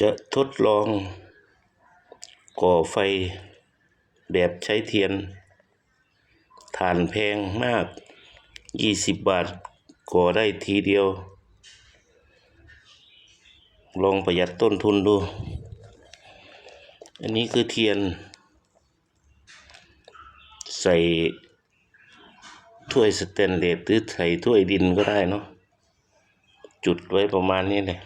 จะทดลองก่อไฟแบบใช้เทียนถ่านแพงมาก 20 บาทก่อได้ทีเดียว ลองประหยัดต้นทุนดู อันนี้คือเทียน ใส่ถ้วยสแตนเลสหรือใส่ถ้วยดินก็ได้เนาะจุดไว้ประมาณนี้เลย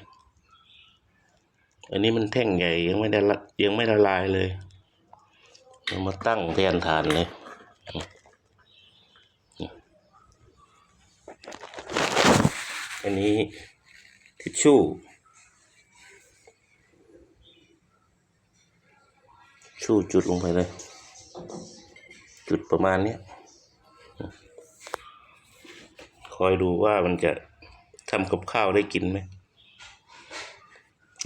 อันนี้มันแท่งใหญ่ยังไม่ได้ละยังไม่ละลายเลยเอามาตั้งแทนฐานเลยอันนี้ทิชชู่ชู่จุดลงไปเลย จุดประมาณนี้คอยดูว่ามันจะทำกับข้าวได้กินไหม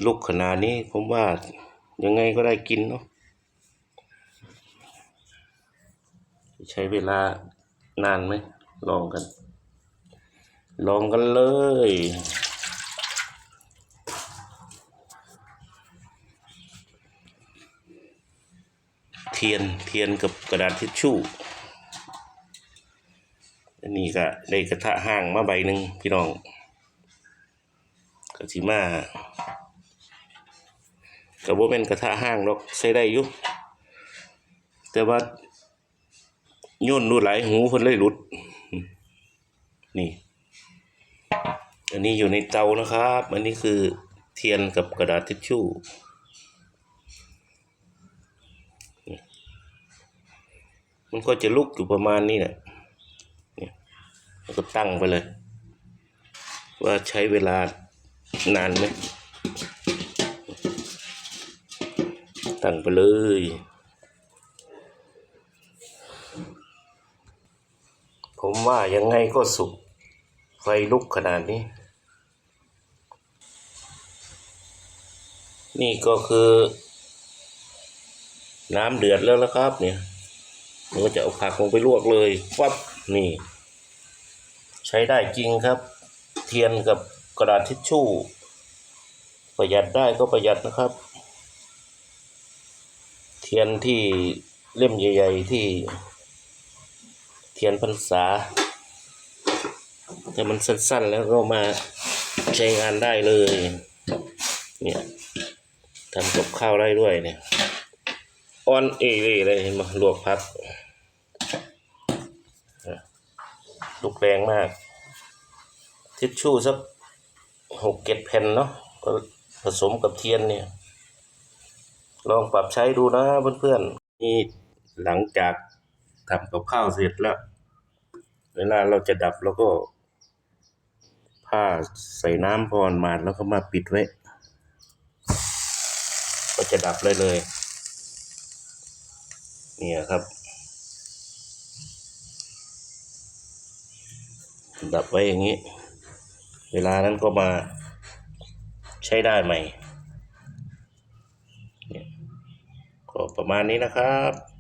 ลูกขนาดนี้ผมว่ายังไงก็ได้กินเนาะใช้เวลานานไหมลองกัน ลองกันเลย เทียนเทียนกับกระดาษทิชชู่อันนี้ก็ได้กระทะห้างมาใบหนึ่งพี่น้องกะสิมา กับว่าเป็นกระทะห้างหรอกใช้ได้อยู่แต่ว่าย่นดูหลายหูคนเลยหลุด นี่ อันนี้อยู่ในเตานะครับ อันนี้คือเทียนกับกระดาษทิชชู่มันก็จะลุกอยู่ประมาณนี้แหละเนี่ยก็ตั้งไปเลย ว่าใช้เวลานานไหม ตั้งไปเลย ผมว่ายังไงก็สุกไฟลุกขนาดนี้ นี่ก็คือ น้ำเดือดแล้วนะครับ เนี่ยเราก็จะเอาผักลงไปลวกเลยปั๊บนี่ ใช้ได้จริงครับ เทียนกับกระดาษทิชชู่ ประหยัดได้ก็ประหยัดนะครับ ทียนที่เล่มใหญ่ ๆ ที่ เทียนพรรษา แต่มันสั้นๆ แล้วก็มาใช้งานได้เลย เนี่ยทำกับข้าวได้ด้วยเนี่ยออนเอเร่เลยเห็นไหมลวกพักลูกแรงมาก ทิชชู่สักหกเก็ดแผ่นเนาะก็ผสมกับเทียนเนี่ย ลองปรับใช้ดูนะเพื่อนๆนี่หลังจากทำกับข้าวเสร็จแล้ว เวลาเราจะดับเราก็ ผ้าใส่น้ำพอมาแล้วก็มาปิดไว้ ก็จะดับเลยเลยเนี่ยครับ ดับไว้อย่างนี้ เวลานั้นก็มาใช้ได้ใหม่เนี่ย ก็ประมาณนี้นะครับ